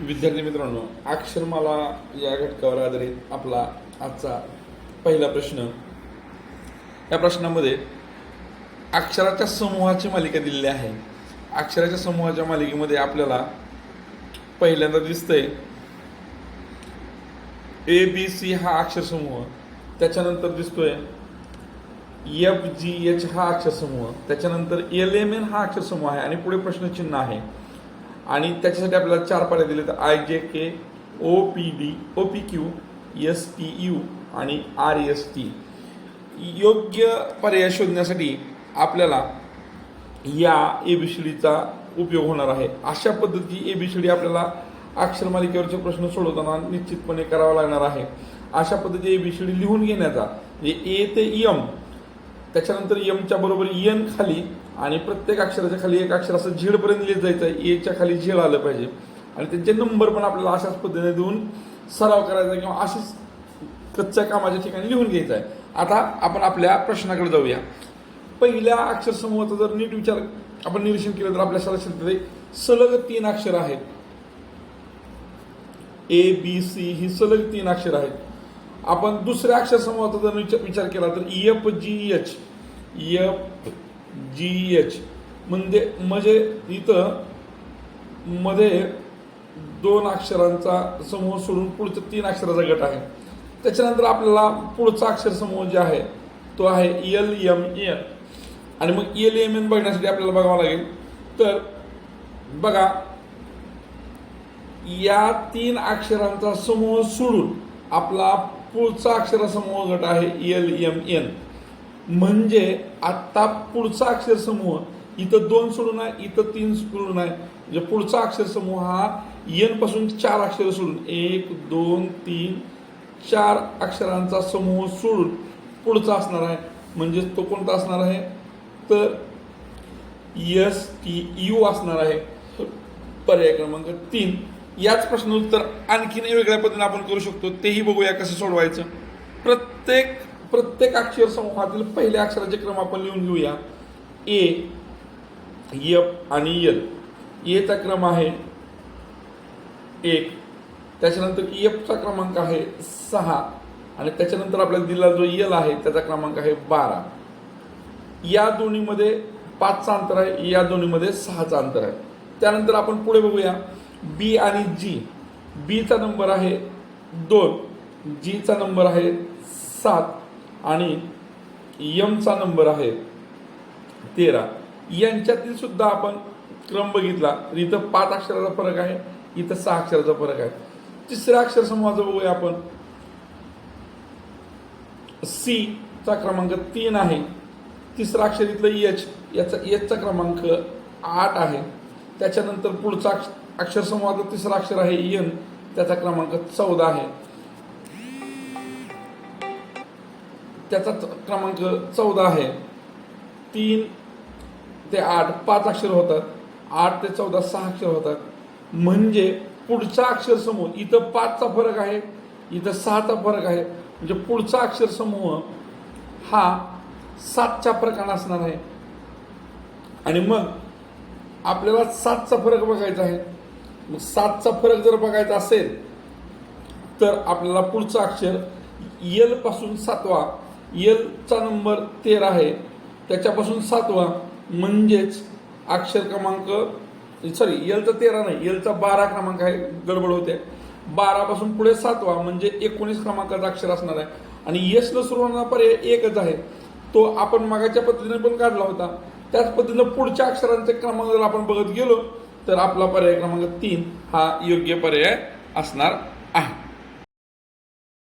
विद्यार्थी मित्रांनो अक्षरमाला या घटकावर आधारित आपला आजचा पहिला प्रश्न. या प्रश्नामध्ये अक्षराच्या समूहाची मालिका दिलेली आहे. अक्षराच्या समूहाच्या मालिकेमध्ये आपल्याला पहिल्यांदा दिसतंय ए बी सी हा अक्षर समूह. त्याच्यानंतर दिसतोय एफ जी एच हा अक्षर समूह. त्याच्यानंतर एल एम एन हा अक्षर समूह आहे. आणि पुढे प्रश्नचिन्ह आहे. आणि त्याच्यासाठी आपल्याला चार पर्याय दिले तर I J K O P D O P Q S T U आणि आर एस टी योग्य पर्याय शोधण्यासाठी आपल्याला या ए बी सी डीचा उपयोग होणार आहे. अशा पद्धतीची डी आपल्याला अक्षर मालिकेवरचे प्रश्न सोडवताना निश्चितपणे करावा लागणार आहे. अशा पद्धतीची डी लिहून घेण्याचा म्हणजे ए ते यम त्याच्यानंतर यमच्या बरोबर यन खाली आणि प्रत्येक अक्षराच्या खाली एक अक्षर असं झेडपर्यंत लिहित जायचं. आहे एच्या खाली झेड आलं पाहिजे. आणि त्यांचे नंबर पण आपल्याला अशाच पद्धतीने देऊन सराव करायचा आहे किंवा अशीच कच्च्या कामाच्या ठिकाणी लिहून घ्यायचं आहे. आता आपण आपल्या प्रश्नाकडे जाऊया. पहिल्या अक्षर समूहाचा जर नीट विचार आपण निरीक्षण केलं तर आपल्या लक्षात सलग तीन अक्षर आहेत. ए बी सी ही सलग तीन अक्षर आहेत. आपण दुसऱ्या अक्षर समूहाचा जर विचार विचार केला तर F G H F G H म्हणजे म्हणजे इथं मध्ये दोन अक्षरांचा समूह सोडून पुढचं तीन अक्षराचा गट आहे. त्याच्यानंतर आपल्याला पुढचा अक्षर समूह जे आहे तो आहे एल एम एन आणि मग एल एम एन बघण्यासाठी आपल्याला बघावं लागेल. तर बघा या तीन अक्षरांचा समूह सोडून आपला पुढचा अक्षर समूह गट आहे एल एम एन म्हणजे आत्ता पुढचा अक्षर समूह इथं दोन सोडून आहे इथं तीन सोडून आहे. म्हणजे पुढचा अक्षर समूह हा एनपासून चार अक्षर सोडून एक दोन तीन चार अक्षरांचा समूह सोडून पुढचा असणार आहे. म्हणजे तो कोणता असणार आहे? तर एस टी यू असणार आहे. पर्याय क्रमांक तीन. याच प्रश्न उत्तर आणखीन वेगळ्या पद्धतीने आपण करू शकतो. तेही बघूया कसं सोडवायचं. प्रत्येक प्रत्येक अक्षर समूहातील पहिल्या अक्षराचे क्रम आपण लिहून घेऊया. ए एफ आणि यल एचा क्रम आहे एक. त्याच्यानंतर एफचा क्रमांक आहे सहा. आणि त्याच्यानंतर आपल्याला दिलेला जो यल आहे त्याचा क्रमांक आहे बारा. या दोन्हीमध्ये पाचचा अंतर आहे या दोन्हीमध्ये सहाचा अंतर आहे. त्यानंतर आपण पुढे बघूया. बी आणि जी बीचा नंबर आहे दोन. जीचा नंबर आहे सात. आणि यमचा नंबर आहे तेरा. यांच्यातील सुद्धा आपण क्रम बघितला. तर इथं पाच अक्षराचा फरक आहे इथं सहा अक्षराचा फरक आहे. तिसऱ्या अक्षर समूहाचं बघूया आपण. सी चा क्रमांक तीन आहे. तिसरा अक्षर इथलं एच याचा एचचा क्रमांक आठ आहे. त्याच्यानंतर पुढचा अक्ष- अक्षर समूहाचा तिसरा अक्षर आहे एन त्याचा क्रमांक चौदा आहे. त्याचा च- क्रमांक चौदा आहे. तीन ते आठ पाच अक्षर होतात. आठ ते चौदा सहा अक्षर होतात. म्हणजे पुढचा अक्षर समूह इथं पाचचा फरक आहे इथं सहाचा फरक आहे. म्हणजे पुढचा अक्षर समूह हा सातच्या फरकानं असणार आहे. आणि मग आपल्याला सातचा फरक बघायचा आहे. मग सातचा फरक जर बघायचा असेल तर आपल्याला पुढचं अक्षर येलपासून सातवा यलचा नंबर तेरा आहे. त्याच्यापासून सातवा म्हणजेच अक्षर क्रमांक सॉरी यलचा तेरा नाही यलचा बारा क्रमांक आहे गडबड होते. बारापासून पुढे सातवा म्हणजे एकोणीस क्रमांकाचा अक्षर असणार आहे. आणि यशनं सुरू होणारा पर्याय एकच आहे. तो आपण मागाच्या पद्धतीने पण काढला होता. त्याच पद्धतीनं पुढच्या अक्षरांचे क्रमांक जर आपण बघत गेलो तर आपला पर्याय क्रमांक तीन हा योग्य पर्याय असणार आहे.